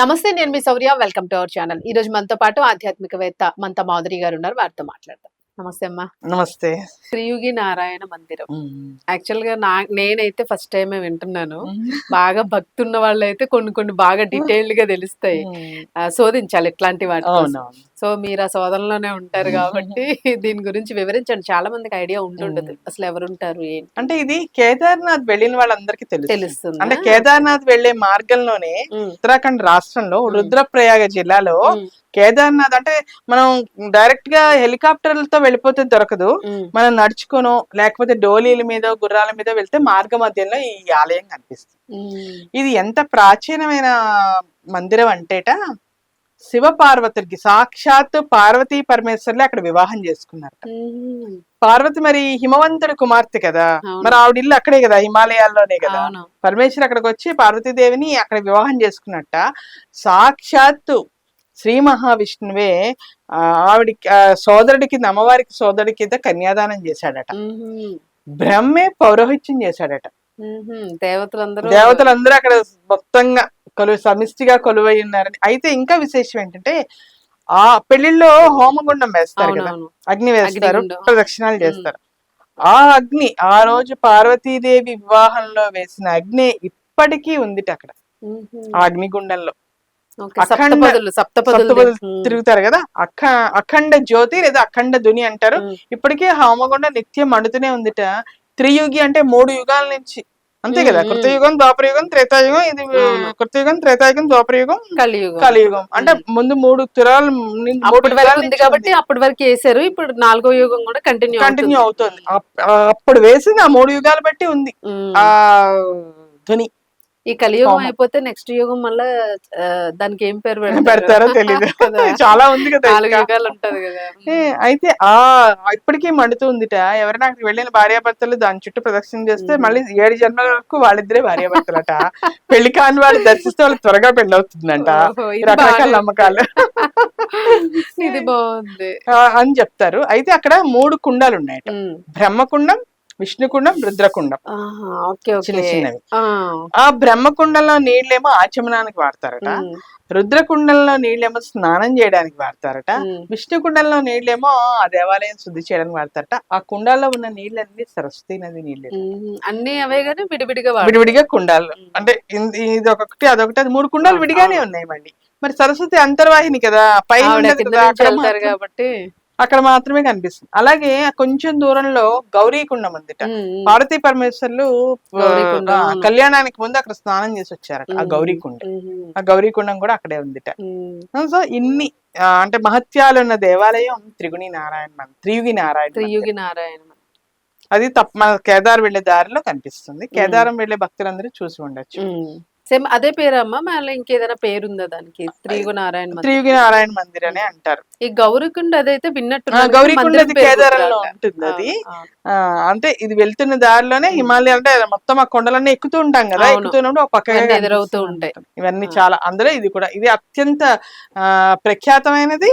నమస్తే నేను మీ Sourya. Welcome to our channel ఈ రోజు మనతో పాటు ఆధ్యాత్మికవేత్త మంత మాధురి గారు ఉన్నారు. వారితో మాట్లాడదాం. నమస్తే అమ్మా. నమస్తే. శ్రీయుగి నారాయణ మందిరం. యాక్చువల్గా నా నేనైతే ఫస్ట్ టైం వింటున్నాను. బాగా భక్తి ఉన్న వాళ్ళైతే కొన్ని కొన్ని బాగా డీటెయిల్డ్గా తెలుస్తాయి. శోధించాలి ఇట్లాంటి వాటి సో మీరు ఆ శోధనలోనే ఉంటారు కాబట్టి దీని గురించి వివరించండి. చాలా మందికి ఐడియా ఉండుండదు అసలు ఎవరుంటారు ఏంటి? అంటే ఇది కేదార్నాథ్ వెళ్ళిన వాళ్ళందరికీ తెలుసు తెలుస్తుంది. అంటే కేదార్నాథ్ వెళ్ళే మార్గంలోనే ఉత్తరాఖండ్ రాష్ట్రంలో. రుద్రప్రయాగ జిల్లాలో కేదార్నాథ్ అంటే మనం డైరెక్ట్గా హెలికాప్టర్లతో వెళ్ళిపోతే దొరకదు. మనం నడుచుకోనో లేకపోతే డోలీల మీద గుర్రాల మీద వెళ్తే మార్గ మధ్యంలో ఈ ఆలయం కనిపిస్తుంది. ఇది ఎంత ప్రాచీనమైన మందిరం అంటేట శివ పార్వతులకి సాక్షాత్ పార్వతీ పరమేశ్వర్లు అక్కడ వివాహం చేసుకున్నారు. పార్వతి మరి హిమవంతుడి కుమార్తె కదా. మరి ఆవిడ ఇల్లు అక్కడే కదా హిమాలయాల్లోనే కదా? పరమేశ్వర్ అక్కడికి వచ్చి పార్వతీదేవిని అక్కడ వివాహం చేసుకున్నట్ట. సాక్షాత్తు శ్రీ మహావిష్ణువే ఆవిడికి ఆ, సోదరుడి కింద అమ్మవారికి సోదరుడి కింద కన్యాదానం చేశాడట. బ్రహ్మే పౌరోహిత్యం చేశాడట. దేవతలందరూ దేవతలందరూ అక్కడ మొత్తంగా కొలువు సమిష్టిగా కొలువై ఉన్నారని. అయితే ఇంకా విశేషం ఏంటంటే ఆ పెళ్ళిళ్ళలో హోమగుండం వేస్తారు కదా? అగ్ని వేస్తారు. ప్రదక్షిణాలు చేస్తారు. ఆ అగ్ని ఆ రోజు పార్వతీదేవి వివాహంలో వేసిన అగ్ని ఇప్పటికీ ఉంది అక్కడ. ఆ అగ్నిగుండంలో. సప్తపదులు. తిరుగుతారు కదా? అఖ అఖండ జ్యోతి లేదా అఖండ ధుని అంటారు. ఇప్పటికీ హోమగుండం నిత్యం మండుతూనే ఉందిట. త్రియుగి అంటే మూడు యుగాల నుంచి. అంతే కదా. కృతయుగం ద్వాపరయుగం త్రేతాయుగం ఇది. కృతయుగం త్రేతాయుగం ద్వాపరయుగం కలియుగం. కలియుగం. అంటే. ముందు మూడు తరాల అప్పటి వరకు ఉంది కాబట్టి అప్పటి వరకు వేసారు. ఇప్పుడు నాలుగో యుగం కూడా కంటిన్యూ కంటిన్యూ అవుతుంది. అప్పుడు వేసింది ఆ మూడు యుగాలు బట్టి ఉంది. ఆ ధ్వని. ఈ కలియుగం. అయిపోతే నెక్స్ట్ యుగం మళ్ళా దానికి ఏం పేరు పెడతారో తెలీదు కదా. చాలా ఉంది కదా నాలుగు ఇంకా. యుగాలు ఉంటది కదా అయితే ఆ ఇప్పటికీ మండుతుందిట ఎవరైనా అక్కడికి వెళ్ళిన భార్యాభర్తలు దాని చుట్టూ ప్రదక్షిణ చేస్తే. మళ్ళీ ఏడు జన్మల వరకు వాళ్ళిద్దరే భార్యాభర్తలట పెళ్ళి కాని వాళ్ళు దర్శిస్తే వాళ్ళకి త్వరగా పెళ్ళి అవుతుందంట రకరకాల నమ్మకాలు. ఇది బాగుంది అని చెప్తారు అయితే అక్కడ మూడు కుండాలు ఉన్నాయట. బ్రహ్మకుండం విష్ణుకుండం రుద్రకుండం. చిన్న ఓకే చిన్నవి. ఆ, బ్రహ్మకుండంలో నీళ్ళేమో ఆచమనానికి వాడతారట. రుద్రకుండంలో నీళ్ళేమో స్నానం చేయడానికి వాడతారట. ఉమ్. విష్ణు కుండంలో నీళ్ళేమో ఆ దేవాలయం శుద్ధి చేయడానికి వాడతారట. ఆ కుండాల్లో ఉన్న నీళ్ళన్నీ సరస్వతి నది నీళ్ళు. అన్ని అవే కానీ విడివిడిగా వాడు విడివిడిగా కుండాలు. అంటే ఇది ఒకటి అదొకటి అది మూడు కుండాలు విడిగానే. ఉన్నాయి మళ్ళీ. మరి సరస్వతి అంతర్వాహిని కదా పైన మాత్రం- కాబట్టి. అక్కడ మాత్రమే కనిపిస్తుంది. అలాగే కొంచెం దూరంలో గౌరీ కుండం ఉందిట. పార్వతీ పరమేశ్వర్లు గౌరీకుండం. కళ్యాణానికి ముందు అక్కడ స్నానం చేసి వచ్చారట ఆ ఉమ్, గౌరీ కుండం ఉమ్, ఆ గౌరీ కుండం కూడా అక్కడే ఉందిట. సో ఇన్ని అంటే మహత్యాలు ఉన్న దేవాలయం త్రిగుణి నారాయణ మందిరం త్రియుగి నారాయణ. త్రియుగి నారాయణ అది తప్ప మన కేదార్ వెళ్ళే దారిలో కనిపిస్తుంది. కేదారం వెళ్ళే భక్తులందరూ చూసి ఉండొచ్చు. సేమ్ అదే పేరమ్మా మళ్ళీ ఇంకేదైనా పేరుందా దానికి మందిరం. త్రియుగి నారాయణ మందిర్ అనే అంటారు ఈ గౌరికుండ అదైతే విన్నట్టు ఆ, కేదారంలో ఉంటుంది అది ఆ, అంటే ఇది వెళ్తున్న దారిలోనే హిమాలయ అంటే మొత్తం ఆ కొండలన్నీ ఎక్కుతూ ఉంటాం కదా అవును. ఎక్కుతున్నప్పుడు ఒక పక్కగా అన్నీ ఎదురవుతూ కనిపిస్తూ ఉంటాయి. ఉంటుంది. ఇవన్నీ. చాలా అందులో ఇది కూడా ఇది అత్యంత ఆ, ప్రఖ్యాతమైనది